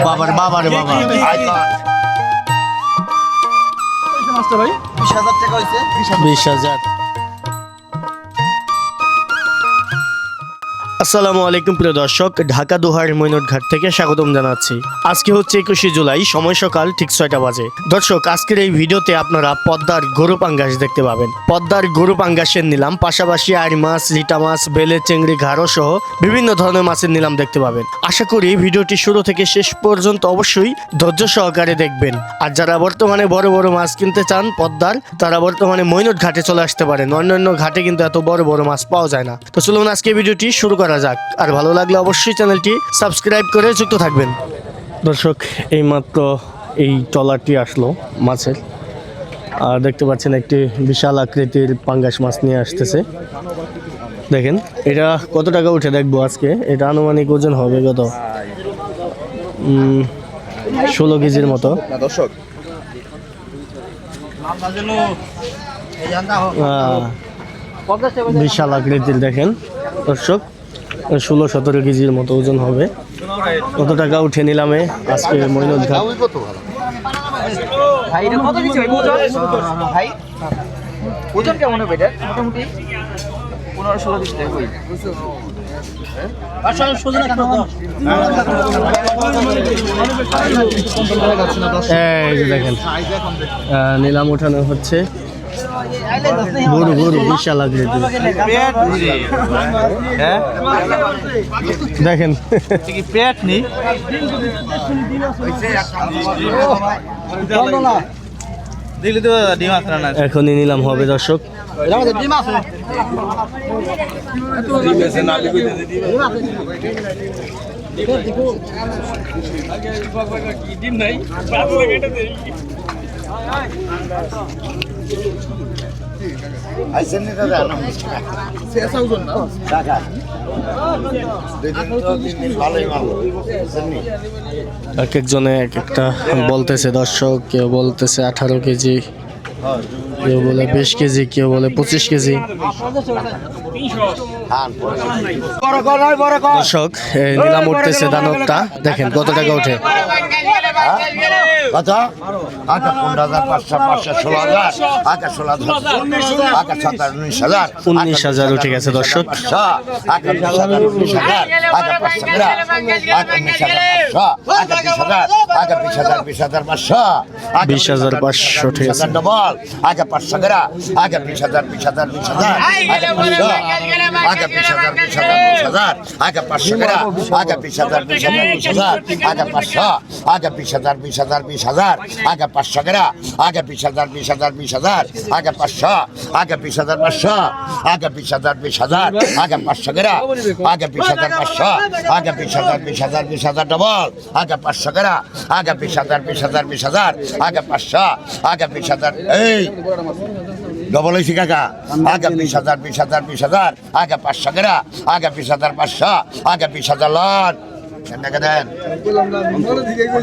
বাবার বাবারে বাবা। বিশ হাজার টাকা হয়েছে। বিশ হাজার। আসসালামু আলাইকুম প্রিয় দর্শক, ঢাকা দোহার মৈনট ঘাট থেকে স্বাগতম জানাচ্ছি। আজকে হচ্ছে একুশে জুলাই, সময় সকাল ঠিক ছয়টা বাজে। দর্শক, আজকের এই ভিডিওতে আপনারা পদ্মার গরু পাঙ্গাস দেখতে পাবেন। পদ্মার গরু পাঙ্গাসের নিলাম, পাশাপাশি আর মাছ, লিটা মাছ, বেলে, চেংড়ি, ঘাড়ো সহ বিভিন্ন ধরনের মাছের নিলাম দেখতে পাবেন। আশা করি ভিডিওটি শুরু থেকে শেষ পর্যন্ত অবশ্যই ধৈর্য সহকারে দেখবেন। আর যারা বর্তমানে বড় বড় মাছ কিনতে চান পদ্মার, তারা বর্তমানে মৈনট ঘাটে চলে আসতে পারেন। অন্যান্য ঘাটে কিন্তু এত বড় বড় মাছ পাওয়া যায় না। তো চলুন আজকে ভিডিওটি শুরু করা যাক। আর ভালো লাগলে অবশ্যই চ্যানেলটি সাবস্ক্রাইব করে যুক্ত থাকবেন। দর্শক এইমাত্র এই ট্রলারটি আসলো মাছের। আর দেখতে পাচ্ছেন একটি বিশাল আকৃতির পাঙ্গাস মাছ নিয়ে আসতেছে। দেখেন এটা কত টাকা উঠে দেখব আজকে? এটা আনুমানিক ওজন হবে কত? ষোলো কেজির মতো। দর্শক। বিশাল আকৃতির দেখেন। দর্শক ষোলো সতেরো কেজির মতো ওজন হবে। কত টাকা উঠে নিলামে আজকে মৈনদ ঘাট। কত ভালো ভাই এটা কত দিচ্ছে ভাই? ওজন? কেমন হবে এটা? মোটামুটি? পনেরো ষোলো দিচ্ছে ভাই এই যে দেখেন নিলাম উঠানো হচ্ছে। গরু গরু আকৃতির হ্যাঁ দেখেন। পেট নি এখনই নিলাম হবে দর্শক। এক একজনে এক একটা বলতেছে, দর্শক, কেউ বলতেছে আঠারো কেজি, কেউ বলে বিশ কেজি, কেউ বলে পঁচিশ কেজি। দর্শক নিলাম উঠতেছে দানবটা দেখেন কত টাকা ওঠে কত আচ্ছা পনেরো হাজার পাঁচশো পাঁচশো ষোলো হাজার আচ্ছা ষোলো হাজার আচ্ছা সতেরো উনিশ হাজার উনিশ হাজার উঠে গেছে দর্শক আচ্ছা বিশ হাজার উনিশ হাজার আচ্ছা পাঁচশো আচ্ছা হাজার আচ্ছা বিশ হাজার বিশ হাজার বিশ হাজার পাঁচশো আচ্ছা, বিশ হাজার পাঁচশো ঠিক আছে ডবল আগে পাঁচশো গ্রাম বিশ হাজার বিশ হাজার বিশ হাজার পাঁচশো আগে বিশ হাজার বিশ হাজার বিশ হাজার আগে পাঁচশো গ্রাম আগে বিশ হাজার বিশ হাজার বিশ হাজার আগে পাঁচশো আগে বিশ হাজার বিশ হাজার বিশ হাজার আগে পাঁচশো গ্রাম আগে বিশ হাজার বিশ হাজার বিশ হাজার আগে পাঁচশো আগে বিশ হাজার পাঁচশো আগে বিশ হাজার বিশ হাজার আগে পাঁচশো গ্রাম আগে বিশ হাজার পাঁচশো আগে বিশ হাজার বিশ হাজার বিশ হাজার ডবল আগে পাঁচশো গ্রাম আগে বিশ হাজার বিশ হাজার বিশ হাজার আগে পাঁচশো আগে বিশ হাজার এই ডবল হয়েছি কাকা। আগে বিশ হাজার বিশ হাজার বিশ হাজার আগে পাঁচশো গেরা আগে বিশ হাজার পাঁচশো আগে বিশ হাজার লন। কেন দেন?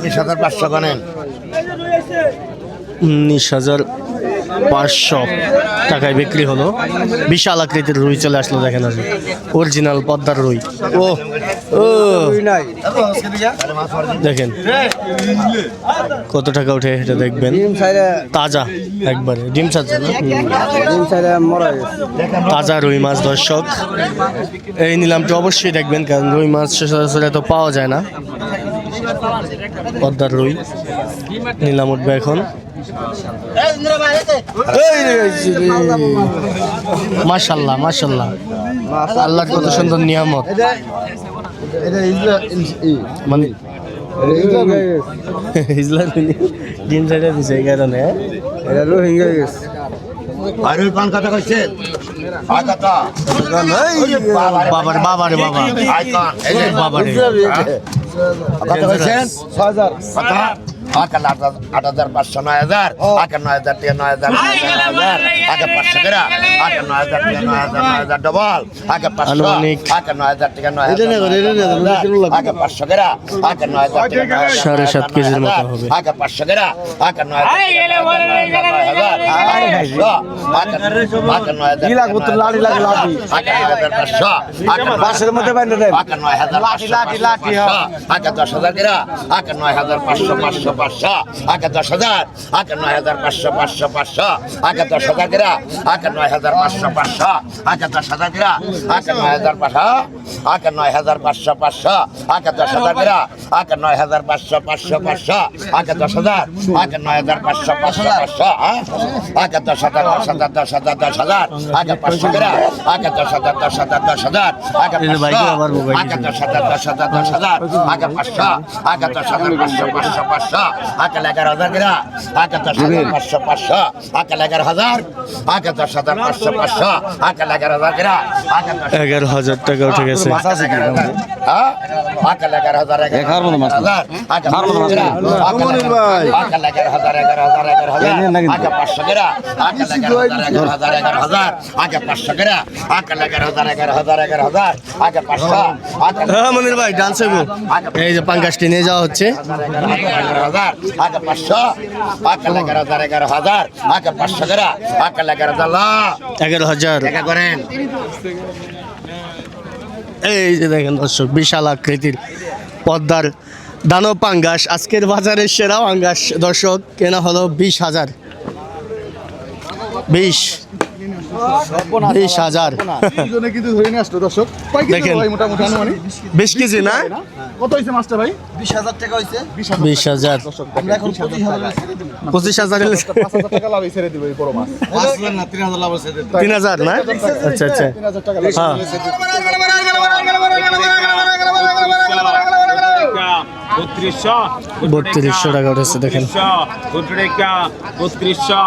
বিশ হাজার পাঁচশো গনেন উনিশ হাজার পাঁচশো টাকায় বিক্রি হলো। বিশাল আকৃতির রুই চলে আসলো দেখেন আর অরিজিনাল পদ্মার রুই। ও দেখেন। কত টাকা উঠে এটা দেখবেন? তাজা একবারে। ডিম না? তাজা রুই মাছ দর্শক। এই নিলামটা অবশ্যই দেখবেন কারণ রুই মাছ সচরাচর এত পাওয়া যায় না। পদ্মার রুই। নিলাম উঠবে এখন। মাশাল্লাহ মাশাল্লাহ। আল্লাহর কত সুন্দর নিয়ামত। মানে ইসলাম ডিম সাইডে দিছে এই কারণে। আর ওই পান কথা কইছেন আর কথা বাবার বাবারে বাবা আইকন এই যে কথা কইছেন? কথা আকাল আট হাজার পাঁচশো নয় হাজার আকাল নয় হাজার থেকে নয় হাজার নয় হাজার আগে পাঁচশো গ্রা আগে নয় হাজার থেকে নয় হাজার নয় হাজার ডবল আগে পাঁচশো আগে নয় হাজার থেকে নয় হাজার আগে পাঁচশো গ্রা আগে নয় হাজার থেকে নয় হাজার সাড়ে সাত কেজির মতো হবে আগে পাঁচশো গ্রা আগে নয় হাজার আগে নয় হাজার পাঁচশো পাঁচশো পাঁচশো আগে দশ হাজার আগে নয় হাজার পাঁচশো পাঁচশো পাঁচশো আগে দশ হাজার করে আগে নয় হাজার পাঁচশো পাঁচশো আগে দশ হাজার করে আগে নয় হাজার পাঁচশো আগে নয় হাজার পাঁচশো পাঁচশো আগে দশ হাজার করে আগে নয় হাজার পাঁচশো পাঁচশো পাঁচশো আগে দশ হাজার আগে নয় হাজার পাঁচশো পাঁচশো পাঁচশো হ্যাঁ? আগে দশ হাজার দশ হাজার দশ হাজার দশ হাজার আগে পাঁচশো করে আগে দশ হাজার দশ হাজার দশ হাজার আগে আগে দশ হাজার দশ হাজার দশ হাজার আগে পাঁচশো আগে দশ হাজার পাঁচশো পাঁচশো পাঁচশো আগে এগারো হাজার গ্রা আগে দশ হাজার পাঁচশো পাঁচশো আগে এগারো হাজার আগে দশ হাজার পাঁচশো পাঁচশো আগে এগারো হাজার গ্রা আগে দশ এগারো হাজার টাকা উঠে গেছে হ্যাঁ আগে এগারো হাজার এগারো। হাজার। আগে এগারো হাজার এগারো হাজার এগারো হাজার এনে না কিন্তু। আগে পাঁচশো গ্রা আগে এগারো হাজার এগারো হাজার এগারো হাজার আগে পাঁচশো গ্রা আগে এগারো হাজার এগারো হাজার এগারো হাজার আগে পাঁচশো আগে হ্যাঁ মনির ভাই ডান্স এই যে পাঙ্গাসটি নিয়ে যাওয়া হচ্ছে এগারো হাজার আগে পাঁচশো আগে এগারো হাজার এগারো হাজার আগে পাঁচশো করে আগে এগারো হাজার এগারো হাজার। দেখা করেন। এই যে দেখেন দর্শক বিশাল আকৃতির পদ্মার দানব পাঙ্গাস আজকের বাজারের সেরা পাঙ্গাস। দর্শক কেনা হলো বিশ হাজার। বিশ। বিশ হাজার। কিন্তু ধরে নিয়ে আসতো দর্শক। দেখেন। মোটামুটি আনুমানিক। বিশ কেজি না? কত হয়েছে মাছটা ভাই? বিশ হাজার টাকা হয়েছে বিশ হাজার আমরা এখন পঁচিশ হাজার টাকা। লাভ ছেড়ে দিবে। এই বড় মাছ। তিন হাজার না? আচ্ছা আচ্ছা। হ্যাঁ। বত্রিশশো বত্রিশশো টাকা উঠেছে দেখেন। বত্রিকা বত্রিশশো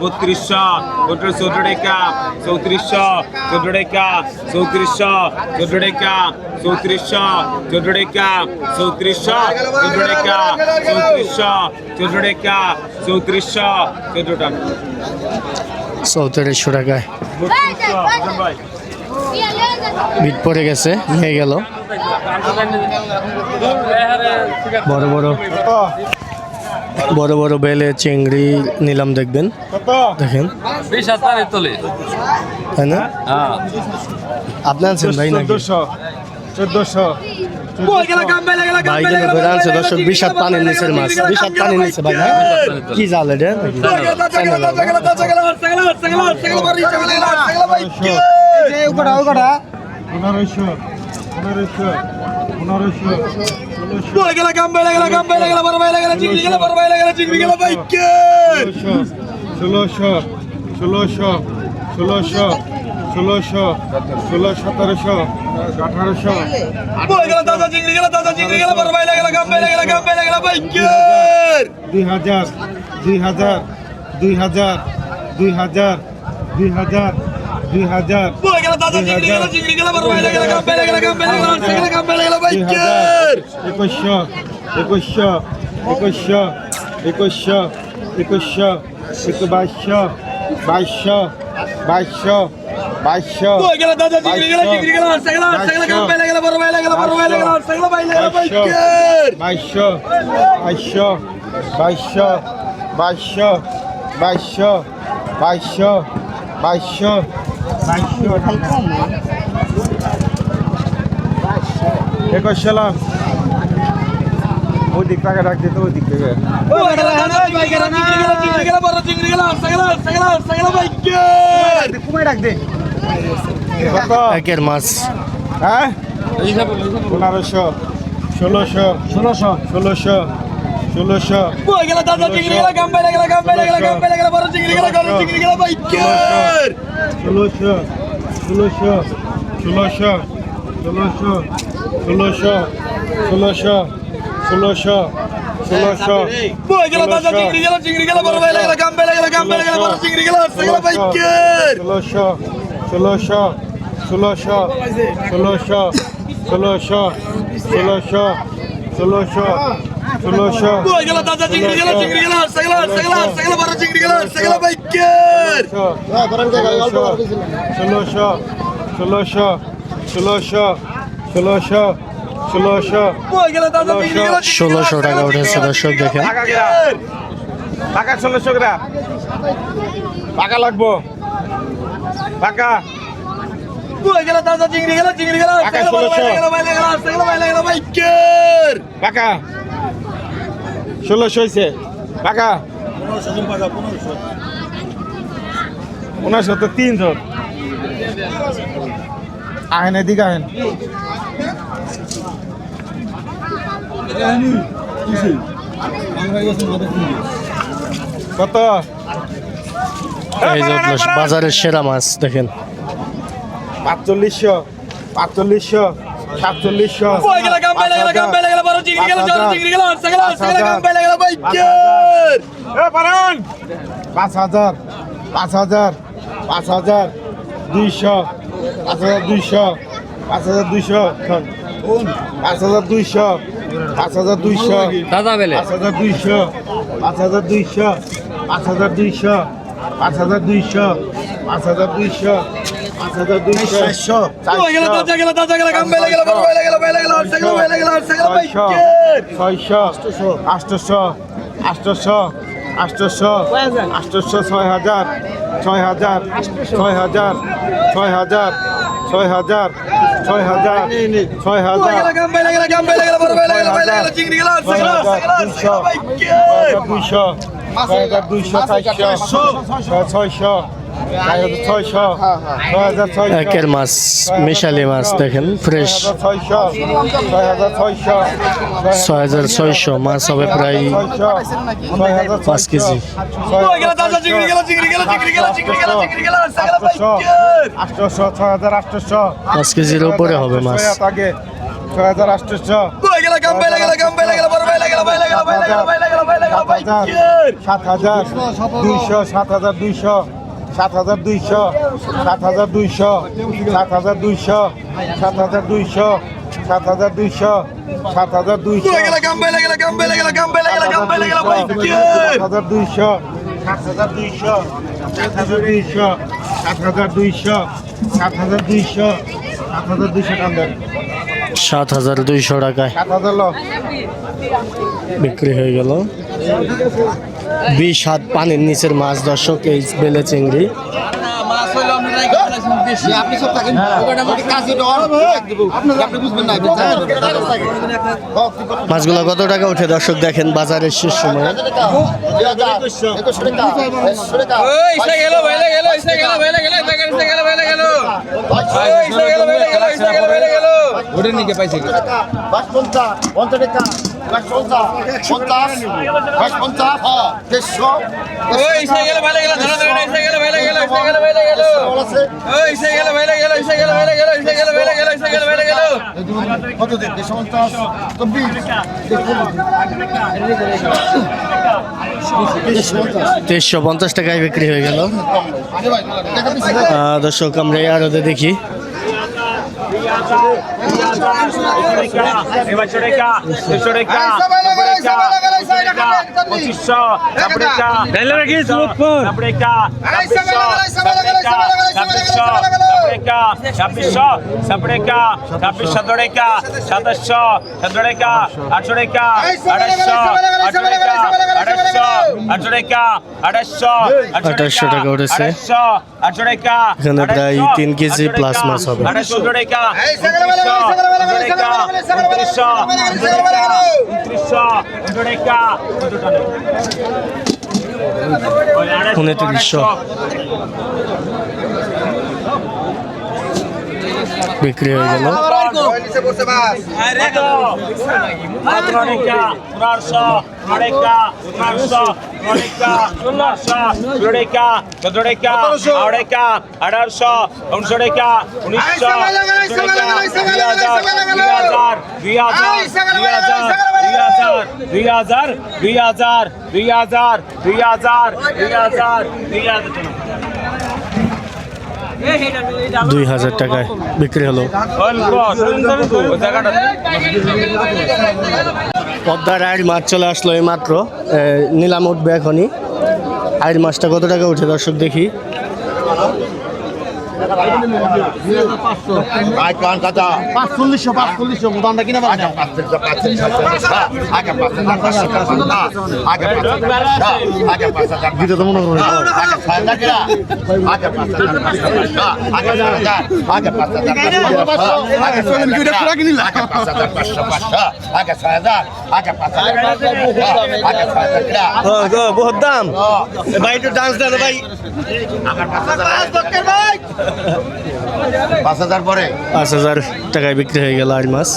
বত্রিশশো ওটার চোদ্দ টাকা চৌত্রিশশো চোদ্দ টাকা চৌত্রিশশো চোদ্দ টাকা চৌত্রিশশো চোদ্দ টাকা চৌত্রিশশো চোদ্দ টাকা চৌত্রিশশো চোদ্দ টাকা চৌত্রিশশো চোদ্দ টাকা চৌত্রিশশো টাকায় ভিট পড়ে গেছে নিয়ে গেল। বড় বড়। বড় বড় বেলে চিংড়ি নিলাম দেখবেন দেখেন তাই না আপনার আছেন ভাই না চোদ্দশো ভাই গেলে বলে গেল কাম বাইরে গেল কাম বাইরে গেল বড় বাইরে গেল চিংড়ি গেল বড় বাইরে গেল চিংড়ি গেল বাইকে চিংড়ি গেল দাদা চিংড়ি গেল দাদা চিংড়ি গেল চিংড়ি গেল বড় বাইরে গেল কাম বাইরে গেল কাম বাইরে গেল সেখানে কাম বাইরে গেল বাইকের। 2100 2100 2100 2100 2100 একুশ ওই দিক টাকা ডাক দিতে ওই দিক থেকে কুমাই ডাক দে কত একের মাছ হ্যাঁ? পনেরোশো ষোলোশো ষোলোশো। ষোলোশো। ষোলোশো ষোলোশো ষোলোশো ষোলোশো ষোলোশো ষোলোশো ষোলোশো ষোলোশো ষোলোশো ষোলোশো ষোলোশো ষোলোশো ষোলোশো ষোলোশো ষোলোশো ষোলোশো ষোলোশো গেলা দাদা চিংড়ি গেলা চিংড়ি গেলা সেগলা সেগলা সেগলা বড় চিংড়ি গেলা সেগলা বাইকের ষোলোশো ষোলোশো ষোলোশো ষোলোশো ষোলোশো ষোলোশো টাকা উঠেছে দর্শক দেখে টাকা ষোলোশো গ্রাম টাকা লাগবো টাকা টাকা ষোলোশো টাকা ষোলোশো হয়েছে টাকা পনেরোশো তো তিনশো আহেন এদিকে আহেন। কত? এই যে বাজারের সেরা মাছ দেখেন। পাঁচচল্লিশশো পাঁচচল্লিশশো। সাতচল্লিশশো পাঁচ হাজার পাঁচ হাজার পাঁচ হাজার দুইশো পাঁচ হাজার দুইশো পাঁচ হাজার দুইশো পাঁচ হাজার দুইশো পাঁচ হাজার দুইশো দাদা বেলে পাঁচ হাজার দুইশো পাঁচ হাজার দুইশো পাঁচ হাজার দুইশো পাঁচ হাজার দুইশো পাঁচ হাজার দুইশো আষ্টশো আষ্টশো আষ্টশো আষ্টশো ছয় হাজার? ছয় হাজার ছয় হাজার ছয় হাজার ছয় হাজার ছয় হাজার ছয় হাজার দুইশো ছয় হাজার দুইশো ছয়শো ছয়শো একের মাছ মিশালি মাছ দেখেন ফ্রেশ ছয়শো ছয় হাজার ছয়শো। ছয় হাজার ছয়শো মাছ হবে প্রায় পাঁচ কেজি। পাঁচ কেজির উপরে হবে মাছ। আগে ছয় হাজার। আটশোশো সাত হাজার দুইশো সাত হাজার দুইশো। সাত হাজার দুইশো সাত হাজার দুইশো সাত হাজার দুইশো সাত হাজার দুইশো সাত হাজার দুইশো সাত হাজার দুইশো সাত হাজার দুইশো সাত হাজার দুইশো সাত হাজার দুইশো সাত হাজার দুইশো সাত হাজার দুইশো সাত হাজার দুইশো সাত হাজার দুইশো টাকায় সাত হাজার বিক্রি হয়ে গেল বিশ হাত পানির নিচের মাছ দর্শক এই বেলে চিংড়ি আপনি সব থাকেন মোটামুটি কাজে আপনি বুঝবেন না মাছগুলো কত টাকা উঠে দর্শক দেখেন বাজারের শেষ সময় ওটা নিকে পাইছে পঞ্চাশ পঞ্চাশ টাকা দেড়শো কত দেড়শো পঞ্চাশ তেইশশো পঞ্চাশ টাকায় বিক্রি হয়ে গেল। দর্শক আমরা আরতে দেখি। পঁচিশশো ছাব্বিশশো সাপড়েকা ছাব্বিশ সতেরোকা সাতাশশো সতেরোকা আঠেরোকা আঠাশশো আঠেরোকা আঠাশশো আঠেরোকা আঠাশশো আঠাশশো টাকা উঠেছে এখানে প্রায় তিন কেজি প্লাস মাছ হবে। উনত্রিশশো। বিক্রি হয়ে গেল আঠারোশো উনিশশো টাকা উনিশশো দুই হাজার দুই হাজার দুই হাজার দুই হাজার দুই হাজার দুই হাজার দুই হাজার দুই হাজার দুই হাজার টাকায় বিক্রি হলো হাজার টাকায় বিক্রি হলো। পদ্মার আয়ের মাছ চলে আসলো এই মাত্র। নিলাম উঠবে এখনই। আয়ের মাছটা কত টাকা উঠে দর্শক দেখি। মনে বহুত দাম ভাই ডান্স দেন ভাই পরে? পাঁচ হাজার টাকায় বিক্রি হয়ে গেল আর মাছ